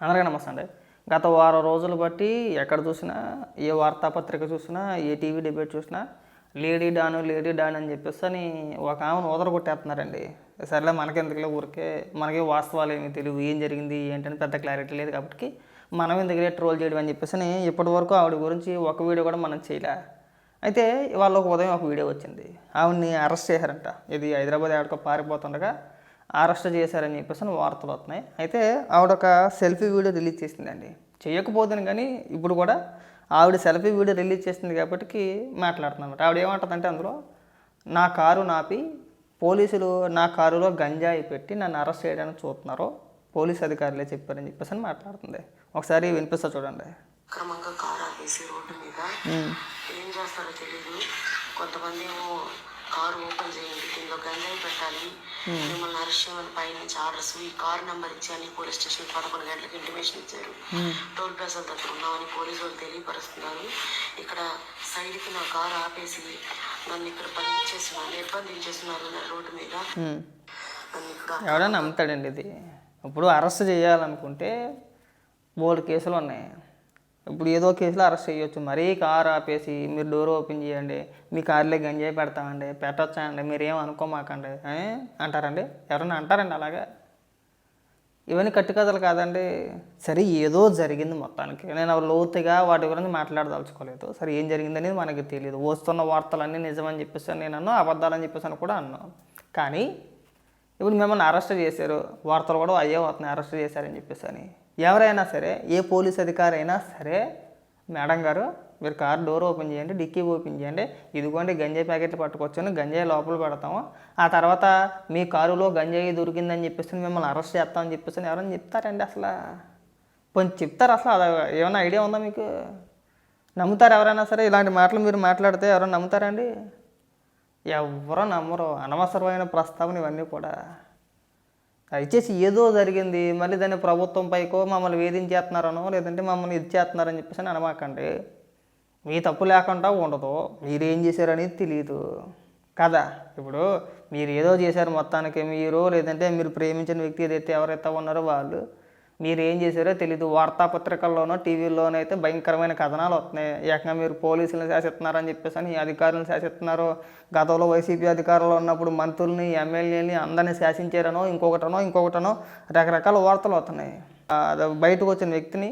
అందరికీ నమస్తే అండి. గత వారం రోజులు బట్టి ఎక్కడ చూసినా ఏ వార్తాపత్రిక చూసినా ఏ టీవీ డిబేట్ చూసినా లేడీ డాను లేడీ డాన్ అని చెప్పేసి అని ఒక ఆమెను ఊదర కొట్టేస్తున్నారండి సరేలే మనకెందుకులే ఊరికే మనకి వాస్తవాలు ఏమీ తెలియదు ఏం జరిగింది ఏంటని పెద్ద క్లారిటీ లేదు కాబట్టి మనం ఎందుకులే ట్రోల్ చేయడం అని చెప్పేసి అని ఇప్పటి వరకు ఆవిడ గురించి ఒక వీడియో కూడా మనం చేయలే. అయితే వాళ్ళ ఒక ఉదయం ఒక వీడియో వచ్చింది. ఆవిడ్ని అరెస్ట్ చేశారంట. ఇది హైదరాబాద్ ఆవిడకు పారిపోతుండగా అరెస్ట్ చేశారని చెప్పేసి వార్తలు వస్తున్నాయి. అయితే ఆవిడ ఒక సెల్ఫీ వీడియో రిలీజ్ చేసిందండి. చేయకపోతుంది కానీ ఇప్పుడు కూడా ఆవిడ సెల్ఫీ వీడియో రిలీజ్ చేసింది కాబట్టి మాట్లాడుతున్నమాట ఆవిడ ఏమంటుందంటే అందులో నా కారు నాపి పోలీసులు నా కారులో గంజాయి పెట్టి నన్ను అరెస్ట్ చేయడానికి చూస్తున్నారు పోలీస్ అధికారులే చెప్పారని చెప్పేసి అని మాట్లాడుతుంది. ఒకసారి వినిపిస్తా చూడండి. క్రమంగా కారు ఆపేసి రోడ్డు మీద ఏం చేస్తారో తెలియదు కొంతమంది ఏమో కారు ఓపెన్ చేయండి కింద గంజాయి పెట్టాలి. మిమ్మల్ని అరెస్ట్ చేయమని పైనుంచి ఆర్డర్స్ ఈ కారు నెంబర్ ఇచ్చి అని పోలీస్ స్టేషన్ పదకొండు గంటలకు ఇంటిమేషన్ ఇచ్చారు. టోల్ ప్లాజా దగ్గర ఉన్నామని పోలీసు వాళ్ళు తెలియపరుస్తున్నారు. ఇక్కడ సైడ్కి నా కారు ఆపేసి నన్ను ఇక్కడ బంధించేస్తున్నారు నిర్బంధించేస్తున్నారు నా రోడ్డు మీద. ఉమ్. నన్ను ఇక్కడ ఎవడన్నా నమ్ముతాడండి ఇది? ఇప్పుడు అరెస్ట్ చేయాలనుకుంటే మూడు కేసులు ఉన్నాయి. ఇప్పుడు ఏదో కేసులో అరెస్ట్ చేయొచ్చు. మరీ కారు ఆపేసి మీరు డోర్ ఓపెన్ చేయండి మీ కార్లో గంజాయి పెడతామండి పెట్టొచ్చా అండి అనుకోమాకండి అంటారండి? ఎవరన్నా అంటారండి అలాగా? ఇవన్నీ కట్టుకథలు కాదండి. సరే ఏదో జరిగింది మొత్తానికి. నేను అవి లోతుగా వాటి గురించి మాట్లాడదలుచుకోలేదు. సరే ఏం జరిగిందనేది మనకి తెలియదు వస్తున్న వార్తలన్నీ నిజమని చెప్పేసి నేను అన్నా అబద్ధాలని చెప్పేసి అని కూడా అన్నాను కానీ ఇప్పుడు మిమ్మల్ని అరెస్ట్ చేశారు వార్తలు కూడా అయ్యే వస్తున్నాయి అరెస్ట్ చేశారని చెప్పేసి అని. ఎవరైనా సరే ఏ పోలీస్ అధికారి అయినా సరే మేడం గారు మీరు కార్ డోర్ ఓపెన్ చేయండి డిక్కీ ఓపెన్ చేయండి ఇదిగోండి గంజాయి ప్యాకెట్లు పట్టుకొచ్చాను గంజాయి లోపల పెడతాము. ఆ తర్వాత మీ కారులో గంజాయి దొరికిందని చెప్పేసి మిమ్మల్ని అరెస్ట్ చేస్తామని చెప్పేసి ఎవరైనా చెప్తారండి అసలు? కొంచెం చెప్తారు అసలు? అది ఏమైనా ఐడియా ఉందా మీకు? నమ్ముతారు ఎవరైనా సరే? ఇలాంటి మాటలు మీరు మాట్లాడితే ఎవరైనా నమ్ముతారండి ఎవరో నమ్మరు. అనవసరమైన ప్రస్తావన ఇవన్నీ కూడా. దయచేసి ఏదో జరిగింది మళ్ళీ దాన్ని ప్రభుత్వం పైకో మమ్మల్ని వేధించేస్తున్నారనో లేదంటే మమ్మల్ని ఇది చేస్తున్నారని చెప్పేసి అని అనమాకండి. మీ తప్పు లేకుండా ఉండదు. మీరేం చేశారనేది తెలియదు కదా? ఇప్పుడు మీరు ఏదో చేశారు మొత్తానికి మీరు లేదంటే మీరు ప్రేమించిన వ్యక్తి ఏదైతే ఎవరైతే ఉన్నారో వాళ్ళు మీరు ఏం చేశారో తెలీదు. వార్తాపత్రికల్లోనో టీవీల్లోనో అయితే భయంకరమైన కథనాలు వస్తున్నాయి. ఏకంగా మీరు పోలీసులను శాసిస్తున్నారని చెప్పేసి అని అధికారులను శాసిస్తున్నారు. గతంలో వైసీపీ అధికారంలో ఉన్నప్పుడు మంత్రుల్ని ఎమ్మెల్యేని అందరినీ శాసించారనో ఇంకొకటనో ఇంకొకటనో రకరకాల వార్తలు వస్తున్నాయి. బయటకు వచ్చిన వ్యక్తిని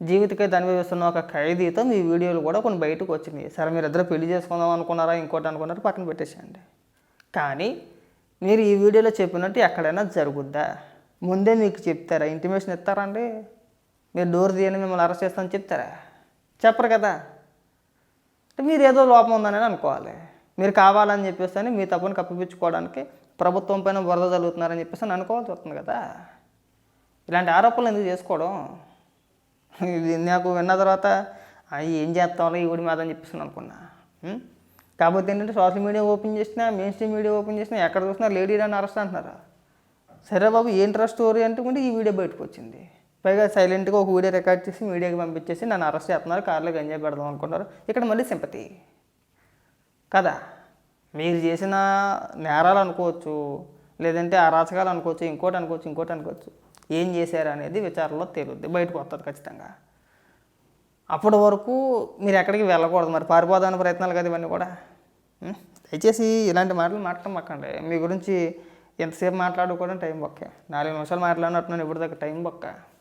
జీవితకైతే అనుభవిస్తున్న ఒక ఖైదీతో మీ వీడియోలు కూడా కొన్ని బయటకు వచ్చినాయి. సరే మీరు ఇద్దరు పెళ్ళి చేసుకుందాం అనుకున్నారా ఇంకోటి అనుకున్నారు పక్కన పెట్టేసేయండి. కానీ మీరు ఈ వీడియోలో చెప్పినట్టు ఎక్కడైనా జరుగుద్దా? ముందే మీకు చెప్తారా? ఇంటిమేషన్ ఇస్తారండి. మీరు డోర్ తీయని మిమ్మల్ని అరెస్ట్ చేస్తామని చెప్తారా? చెప్పరు కదా. అంటే మీరు ఏదో లోపం ఉందని అనుకోవాలి. మీరు కావాలని చెప్పేసి అని మీ తప్పుని కప్పిపించుకోవడానికి ప్రభుత్వం పైన బురద జరుగుతున్నారని చెప్పేసి అని అనుకోవాల్సి వస్తుంది కదా. ఇలాంటి ఆరోపణలు ఎందుకు చేసుకోవడం? ఇది నాకు విన్న తర్వాత ఏం చేస్తామో ఈ ఊడి మీద అని చెప్పేసి అనుకున్నా. కాకపోతే ఏంటంటే సోషల్ మీడియా ఓపెన్ చేసినా మెయిన్ స్ట్రీమ్ మీడియా ఓపెన్ చేసినా ఎక్కడ చూసినా లేడీ అని అరెస్ట్ అంటున్నారు. సరే బాబు ఏంట్రా స్టోరీ అంటుకుంటే ఈ వీడియో బయటకు వచ్చింది. పైగా సైలెంట్గా ఒక వీడియో రికార్డ్ చేసి మీడియాకి పంపించేసి నన్ను అరెస్ట్ చేస్తున్నారు కార్లో గంజాయి పెడదాం అనుకుంటారు ఇక్కడ మళ్ళీ సింపతి కదా? మీరు చేసిన నేరాలు అనుకోవచ్చు లేదంటే అరాచకాలు అనుకోవచ్చు ఇంకోటి అనుకోవచ్చు ఇంకోటి అనుకోవచ్చు. ఏం చేశారు అనేది విచారణలో తేలుద్ది బయటకు వస్తుంది ఖచ్చితంగా. అప్పటి వరకు మీరు ఎక్కడికి వెళ్ళకూడదు మరి పారిపోదాని ప్రయత్నాలు కదా ఇవన్నీ కూడా? దయచేసి ఇలాంటి మాటలు మాట్లాడమాకండి. మీ గురించి ఎంతసేపు మాట్లాడుకోవడం టైం బొక్క. నాలుగు నిమిషాలు మాట్లాడినట్టున్నాను ఇప్పుడు దాకా టైం బొక్క.